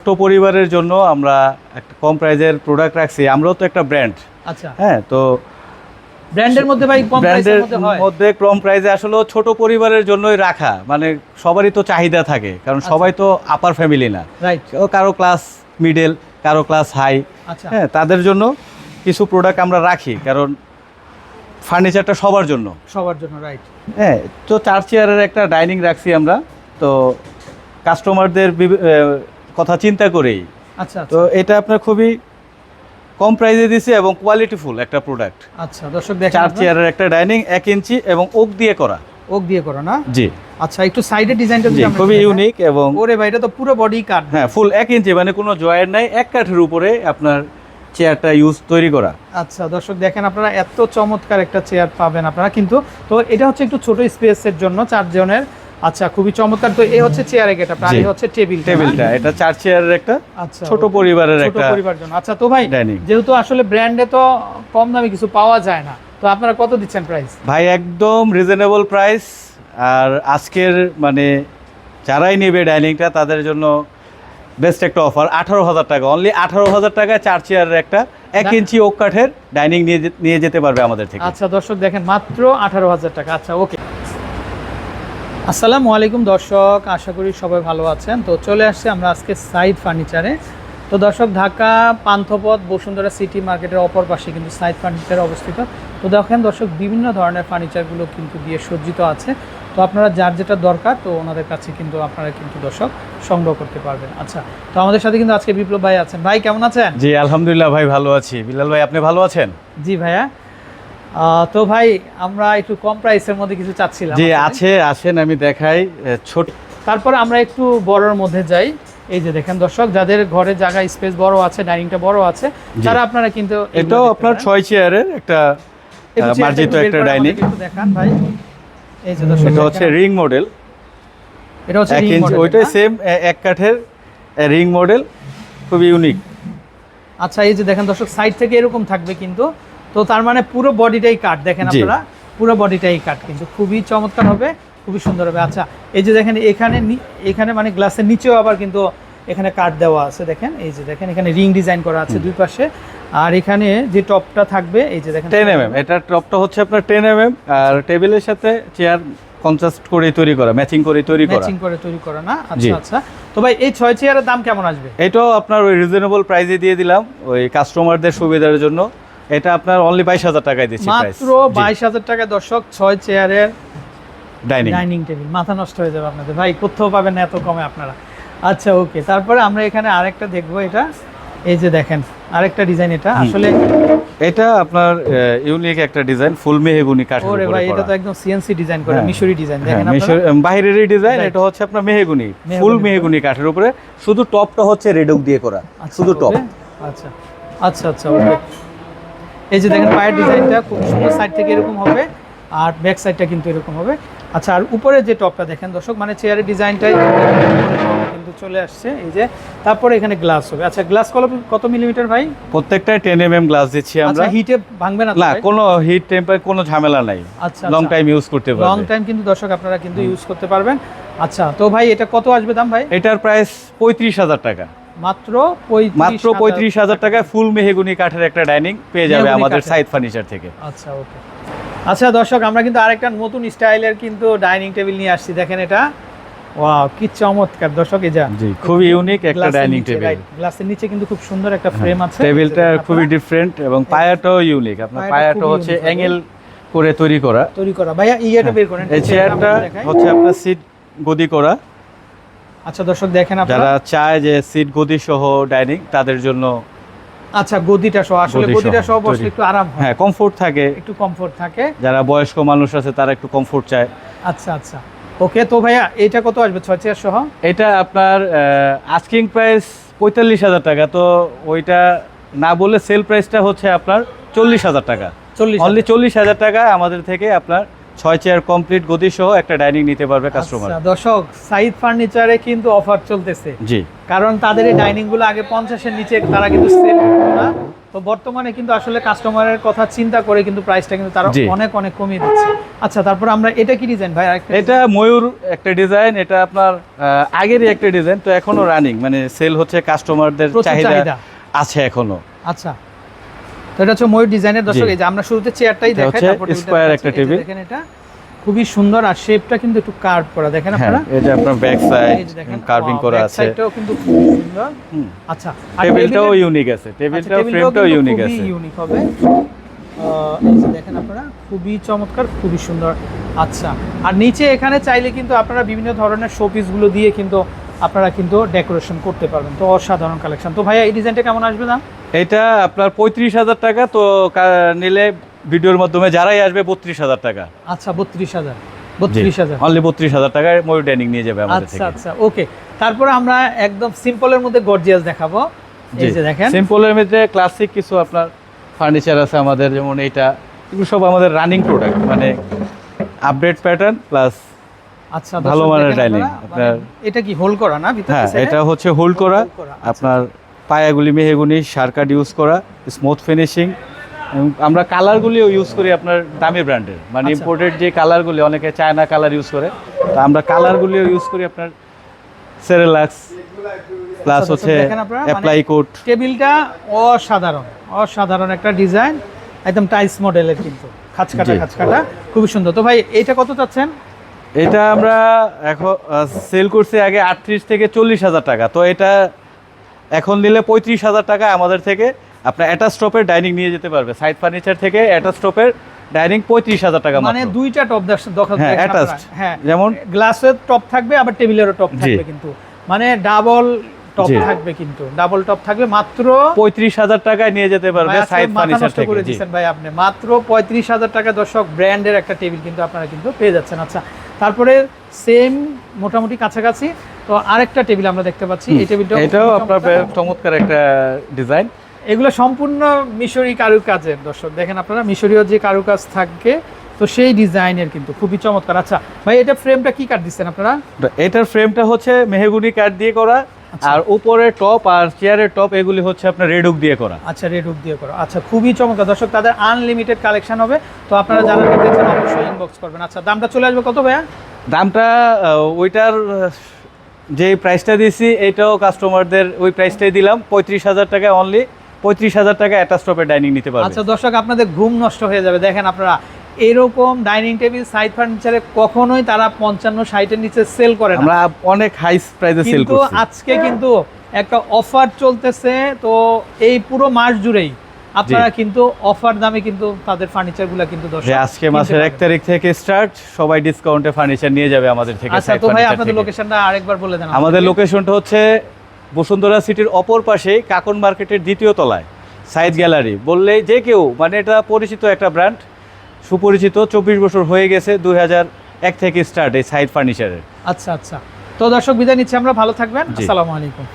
ছোট পরিবারের জন্য আমরা একটা কম প্রাইজের প্রোডাক্ট রাখছি। আমরাও তো একটা ব্র্যান্ড আচ্ছা। হ্যাঁ তো ব্র্যান্ডের মধ্যে ভাই কম প্রাইজের মধ্যে হয়? মধ্যে কম প্রাইজে আসলে ছোট পরিবারের জন্যই রাখা। মানে সবারই তো চাহিদা থাকে কারণ আচ্ছা। সবাই তো আপার ফ্যামিলি না। কারও ক্লাস মিডল কারও ক্লাস হাই আচ্ছা। হ্যাঁ তাদের জন্য কিছু প্রোডাক্ট আমরা রাখি কারণ ফার্নিচারটা সবার জন্য। সবার জন্য রাইট হ্যাঁ তো চার চেয়ারের একটা ডাইনিং রাখছি আমরা। তো কাস্টমারদের কথা চিন্তা করেই। আচ্ছা তো আচ্ছা এটা আপনার খুবই কম প্রাইসে দিছে এবং কোয়ালিটিফুল একটা প্রোডাক্ট আচ্ছা দর্শক দেখেন চার চেয়ারের একটা ডাইনিং এক ইঞ্চি এবং ওক দিয়ে করা। ওক দিয়ে করা না? জি। আচ্ছা একটু সাইডের ডিজাইনটা যদি খুবই ইউনিক এবং ওরে ভাই এটা তো পুরো বডি কাট হ্যাঁ ফুল এক ইঞ্চি মানে কোনো জয়ের নাই এক কাঠের উপরে আপনার চেয়ারটা ইউজ তৈরি করা। আচ্ছা দর্শক দেখেন আপনারা এত চমৎকার একটা চেয়ার পাবেন আপনারা কিন্তু। তো এটা হচ্ছে একটু ছোট স্পেসের জন্য চারজনের। আচ্ছা খুবই চমৎকার। তো এই হচ্ছে চেয়ারে গেটা আর এই হচ্ছে টেবিল টেবিলটা এটা চার চেয়ারের একটা আচ্ছা ছোট। পরিবারের ছোট একটা পরিবার জন্য। আচ্ছা তো ভাই যেহেতু আসলে ব্র্যান্ডে তো কম দামে কিছু পাওয়া যায় না তো আপনারা কত দিচ্ছেন প্রাইস ভাই একদম রিজনেবল প্রাইস আর আজকের মানে যারাই নেবে ডাইনিংটা তাদের জন্য বেস্ট একটা অফার আঠারো হাজার টাকা। অনলি আঠারো হাজার টাকায় চার চেয়ারের একটা এক ইঞ্চি ওক কাঠের ডাইনিং নিয়ে নিয়ে যেতে পারবে আমাদের থেকে। আচ্ছা দর্শক দেখেন মাত্র আঠারো হাজার টাকা। আচ্ছা ওকে। আসসালামু আলাইকুম দর্শক আশা করি সবাই ভালো আছেন। তো চলে আসছে আমরা আজকে সাইড ফার্নিচারে। তো দর্শক ঢাকা পান্থপথ বসুন্ধরা সিটি মার্কেটের অপর পাশে কিন্তু সাইড ফার্নিচার অবস্থিত। তো দেখেন দর্শক বিভিন্ন ধরনের ফার্নিচারগুলো কিন্তু দিয়ে সজ্জিত আছে। তো আপনারা যার যেটা দরকার তো ওনাদের কাছে কিন্তু আপনারা কিন্তু দর্শক সংগ্রহ করতে পারবেন। আচ্ছা তো আমাদের সাথে কিন্তু আজকে বিপ্লব ভাই আছেন। ভাই কেমন আছেন? জি আলহামদুলিল্লাহ ভাই ভালো আছি। বিলাল ভাই আপনি ভালো আছেন? জি ভাইয়া। তো ভাই আমরা একটু কম প্রাইসের মধ্যে কিছু চাচ্ছিলাম জি আছে আসেন আমি দেখাই ছোট তারপর আমরা একটু বড়র মধ্যে যাই। এই যে দেখেন দর্শক যাদের ঘরে জায়গা স্পেস বড় আছে ডাইনিংটা বড় আছে তারা আপনারা কিন্তু এটাও আপনার। ছয় চেয়ারের একটা মার্জিত একটা ডাইনিং একটু দেখান ভাই। এই যে দর্শক এটা হচ্ছে রিং মডেল এটা হচ্ছে ইঞ্চি model, ওইটাই? সেম এক কাঠের রিং মডেল খুবই ইউনিক আচ্ছা এই যে দেখেন দর্শক সাইড থেকে এরকম থাকবে কিন্তু। তো তার মানে পুরো বডিটাই কাট দেখেন আপনারা? পুরো বডিটাই কাট কিন্তু খুবই চমৎকার হবে খুবই সুন্দর হবে। আচ্ছা এই যে দেখেন এখানে এখানে মানে গ্লাসের নিচেও আবার কিন্তু এখানে কাট দেওয়া আছে দেখেন? এই যে দেখেন এখানে রিং ডিজাইন করা আছে দুই পাশে। আর এখানে যে টপটা থাকবে এই যে দেখেন টেন এম এম এটার টপটা হচ্ছে আপনার টেন এম এম আর টেবিলের সাথে চেয়ার কনট্রাস্ট করে তৈরি করা ম্যাচিং করে তৈরি করা। ম্যাচিং করে তৈরি করা না? আচ্ছা আচ্ছা। তো ভাই এই ছয় চেয়ারের দাম কেমন আসবে? এটাও আপনার ওই রিজনেবল প্রাইসে দিয়ে দিলাম ওই কাস্টমারদের সুবিধার জন্য। এটা আপনার অনলি বাইশ হাজার টাকায় দিচ্ছি মাত্র বাইশ হাজার টাকা দর্শক ছয় চেয়ারের ডাইনিং ডাইনিং টেবিল মাথা নষ্ট হয়ে যাবে আপনাদের। ভাই কোথাও পাবেন না এত কমে আপনারা। আচ্ছা ওকে তারপরে আমরা এখানে আরেকটা দেখব এটা। এই যে দেখেন আরেকটা ডিজাইন এটা। আসলে এটা আপনার ইউনিক একটা ডিজাইন ফুল মেহগুনি কাঠ ওরে ভাই এটা তো একদম সিএনসি ডিজাইন করা হ্যাঁ। মিশরি ডিজাইন হ্যাঁ, দেখেন মিশর- আপনারা? বাইরেরই ডিজাইন এটা হচ্ছে আপনার মেহগুনি। ফুল। মেহগুনি কাঠের উপরে। শুধু টপটা হচ্ছে রেডক দিয়ে করা। আচ্ছা, শুধু টপ আচ্ছা আচ্ছা আচ্ছা ওকে। এই যে দেখেন পায়ের ডিজাইনটা খুব সুন্দর সাইড থেকে এরকম হবে আর ব্যাক সাইডটা কিন্তু এরকম হবে। আচ্ছা আর উপরে যে টপটা দেখেন দর্শক মানে চেয়ারের ডিজাইনটাই কিন্তু চলে আসছে এই যে। তারপরে এখানে গ্লাস হবে। আচ্ছা গ্লাস কত কত মিলিমিটার ভাই? প্রত্যেকটা টেন এম এম গ্লাস দিচ্ছি আমরা। আচ্ছা হিটে ভাঙবে না না কোনো হিট টেম্পার কোনো ঝামেলা নাই। আচ্ছা লং আচ্ছা। টাইম ইউজ করতে পারবেন লং টাইম কিন্তু দর্শক আপনারা কিন্তু ইউজ করতে পারবেন। আচ্ছা তো ভাই এটা কত আসবে দাম ভাই? এটার প্রাইস পঁয়ত্রিশ হাজার টাকা। মাত্র মাত্র পঁয়ত্রিশ হাজার টাকায় ফুল মেহগুনি কাঠের একটা ডাইনিং পেয়ে যাবে আমাদের। সাইড ফার্নিচার থেকে। আচ্ছা ওকে আচ্ছা দর্শক আমরা কিন্তু আরেকটা নতুন স্টাইলের কিন্তু ডাইনিং টেবিল নিয়ে আসছি। দেখেন এটা। ওয়াও কি চমৎকার। দর্শক এই যা জি খুবই ইউনিক একটা ডাইনিং টেবিল গ্লাসের নিচে কিন্তু খুব সুন্দর একটা ফ্রেম আছে। টেবিলটা খুবই ডিফারেন্ট এবং পায়াটাও ইউনিক আপনার পায়াটা পায়াটা হচ্ছে অ্যাঙ্গেল করে তৈরি করা। তৈরি করা। ভাইয়া ইয়েটা বের করেন। এই চেয়ারটা হচ্ছে আপনার সিট গদি করা। আচ্ছা দর্শক দেখেন আপনারা। যারা চায় যে সিট গদি সহ ডাইনিং তাদের জন্য আচ্ছা গদিটা সহ। আসলে গদিটা সহ সহ বসলে একটু আরাম হয়। হ্যাঁ কমফোর্ট থাকে। একটু কমফোর্ট থাকে। যারা বয়স্ক মানুষ আছে তারা একটু কমফোর্ট চায়। আচ্ছা আচ্ছা। ওকে তো ভাইয়া এটা কত আসবে? ছয় চেয়ার সহ? এটা আপনার আস্কিং প্রাইস পঁয়তাল্লিশ হাজার টাকা। তো ওইটা না বলে সেল প্রাইসটা হচ্ছে আপনার চল্লিশ হাজার টাকা। চল্লিশ অনলি চল্লিশ হাজার টাকা আমাদের থেকে আপনার ছয় চেয়ার কমপ্লিট গদি সহ একটা ডাইনিং নিতে পারবে কাস্টমার আচ্ছা, দর্শক সাইদ ফার্নিচারে কিন্তু অফার চলতেছে। জি। কারণ তাদের এই ডাইনিংগুলো আগে পঞ্চাশের নিচে তারা কিন্তু সেল না। তো বর্তমানে কিন্তু আসলে কাস্টমারের কথা চিন্তা করে কিন্তু প্রাইসটা কিন্তু তারা অনেক অনেক কমিয়ে দিচ্ছে। আচ্ছা তারপর আমরা এটা কি ডিজাইন ভাই? এটা ময়ূর একটা ডিজাইন এটা আপনার আগেরই একটা ডিজাইন তো এখনও রানিং মানে সেল হচ্ছে কাস্টমারদের চাহিদা। আছে এখনও। আচ্ছা। তো এটা হচ্ছে ময়ূর ডিজাইনের দর্শক এই যে আমরা শুরুতে চেয়ারটাই দেখাই তারপর একটা টেবিল। দেখেন এটা খুবই সুন্দর আর শেপটা কিন্তু একটু কার্ভ করা দেখেন হ্যাঁ আপনারা? এটা আপনার ব্যাক সাইড কার্ভিং করা আছে। কিন্তু খুবই সুন্দর। আচ্ছা টেবিলটাও ইউনিক আছে টেবিলটাও ফ্রেমটাও ইউনিক খুবই আছে। ইউনিক হবে। এই যে দেখেন আপনারা খুবই চমৎকার খুবই সুন্দর। আচ্ছা আর নিচে এখানে চাইলে কিন্তু আপনারা বিভিন্ন ধরনের শোপিসগুলো দিয়ে কিন্তু আপনারা কিন্তু ডেকোরেশন করতে পারবেন। তো অসাধারণ কালেকশন তো ভাইয়া এই ডিজাইনটা কেমন আসবে দাম? এটা আপনার পঁয়ত্রিশ হাজার টাকা তো নিলে ভিডিওর মাধ্যমে যারাই আসবে বত্রিশ হাজার টাকা। আচ্ছা বত্রিশ হাজার। বত্রিশ হাজার। অনলি বত্রিশ হাজার টাকায় ময়ূর ডাইনিং নিয়ে যাবে আমাদের আচ্ছা আচ্ছা ওকে তারপরে আমরা একদম সিম্পলের মধ্যে গর্জিয়াস দেখাবো। এই যে দেখেন। সিম্পলের মধ্যে ক্লাসিক কিছু আপনার ফার্নিচার আছে আমাদের যেমন এগুলো সব আমাদের রানিং প্রোডাক্ট মানে আপডেট প্যাটার্ন প্লাস আচ্ছা ভালো মানের আপনার- মানে এটা কি হোল করা না হ্যাঁ এটা হচ্ছে হোল্ড করা, আচ্ছা। আপনার পায়াগুলি মেহেগুনি শার্কাট ইউজ করা স্মুথ ফিনিশিং আমরা কালারগুলিও ইউজ করি আপনার দামি ব্র্যান্ডের মানে আচ্ছা। ইম্পোর্টেড যে কালারগুলি অনেকে চায়না কালার ইউজ করে। তো আমরা কালারগুলিও ইউজ করি আপনার সেরেলাক্স প্লাস আচ্ছা, হচ্ছে আপনারা, মানে- অ্যাপ্লাই কোট টেবিলটা অসাধারণ অসাধারণ একটা ডিজাইন একদম টাইলস মডেলের কিন্তু। খাঁচকাটা। খাঁচকাটা খুবই সুন্দর। তো ভাই এটা কত চাচ্ছেন? এটা আমরা এখন সেল করছি আগে আটত্রিশ থেকে চল্লিশ হাজার টাকা। তো এটা এখন নিলে পঁয়ত্রিশ হাজার টাকা আমাদের থেকে। আপনার অ্যাটাচ স্টপের ডাইনিং নিয়ে যেতে পারবে। সাইড ফার্নিচার থেকে অ্যাটাচ স্টপের ডাইনিং পঁয়ত্রিশ হাজার টাকা মানে দুইটা টপ হ্যাঁ, হ্যাঁ যেমন গ্লাসের টপ থাকবে আবার টেবিলেরও টপ থাকবে কিন্তু। মানে ডাবল টপ থাকবে কিন্তু। ডাবল টপ থাকবে মাত্র পঁয়ত্রিশ হাজার টাকায় নিয়ে যেতে পারবে সাইড ফার্নিচার থেকে করে দিচ্ছেন ভাই আপনি। মাত্র পঁয়ত্রিশ হাজার টাকা দর্শক ব্র্যান্ডের একটা টেবিল কিন্তু আপনারা কিন্তু পেয়ে যাচ্ছেন। আচ্ছা তারপরে সেম মোটামুটি কাছাকাছি। তো আরেকটা টেবিল আমরা দেখতে পাচ্ছি। এই টেবিলটা এটাও আপনার চমৎকার একটা ডিজাইন। এগুলো সম্পূর্ণ মিশরি কারুকাজের দর্শক। দেখেন আপনারা মিশরীয় যে কারুকাজ থাকে তো সেই ডিজাইনের কিন্তু খুবই চমৎকার। আচ্ছা ভাই এটা ফ্রেমটা কি কাট দিচ্ছেন আপনারা? এটার ফ্রেমটা হচ্ছে মেহগুনি কাঠ দিয়ে করা। আর উপরে টপ আর চেয়ারের টপ এগুলি হচ্ছে আপনার রেডুক দিয়ে করা। আচ্ছা রেড উড দিয়ে করো। আচ্ছা খুবই চমৎকার। দর্শক তাদের আনলিমিটেড কালেকশন হবে। তো আপনারা যারা নিতে চান অবশ্যই ইনবক্স করবেন। আচ্ছা দামটা চলে আসবে কত ভাইয়া? দামটা ওইটার যে প্রাইসটা দিয়েছি এটাও কাস্টমারদের ওই প্রাইসটাই দিলাম। পঁয়ত্রিশ হাজার টাকা অনলি পঁয়ত্রিশ হাজার টাকা অ্যাটাচ টপের ডাইনিং নিতে পারবে। আচ্ছা দর্শক আপনাদের ঘুম নষ্ট হয়ে যাবে। দেখেন আপনারা এরকম ডাইনিং টেবিল সাইড ফার্নিচারে কখনোই তারা পঞ্চান্ন ষাটের নিচে সেল করে না। আমরা অনেক হাই প্রাইসে সেল কিন্তু আজকে কিন্তু একটা অফার চলতেছে তো এই পুরো মাস জুড়েই। আপনারা কিন্তু অফার দামে কিন্তু তাদের ফার্নিচারগুলো কিন্তু আজকে মাসের এক তারিখ থেকে স্টার্ট সবাই ডিসকাউন্টে ফার্নিচার নিয়ে যাবে আমাদের থেকে আচ্ছা তো ভাই আপনাদের লোকেশনটা আরেকবার বলে দেন আমাদের লোকেশনটা হচ্ছে বসুন্ধরা সিটির অপর পাশেই কাকন মার্কেটের দ্বিতীয় তলায় সাইজ গ্যালারি বললেই যে কেউ মানে এটা পরিচিত একটা ব্র্যান্ড সুপরিচিত চব্বিশ বছর হয়ে গেছে দুই হাজার এক থেকে স্টার্ট এই সাইড ফার্নিচারের আচ্ছা আচ্ছা। তো দর্শক বিদায় নিচ্ছি আমরা। ভালো থাকবেন। আসসালামু আলাইকুম।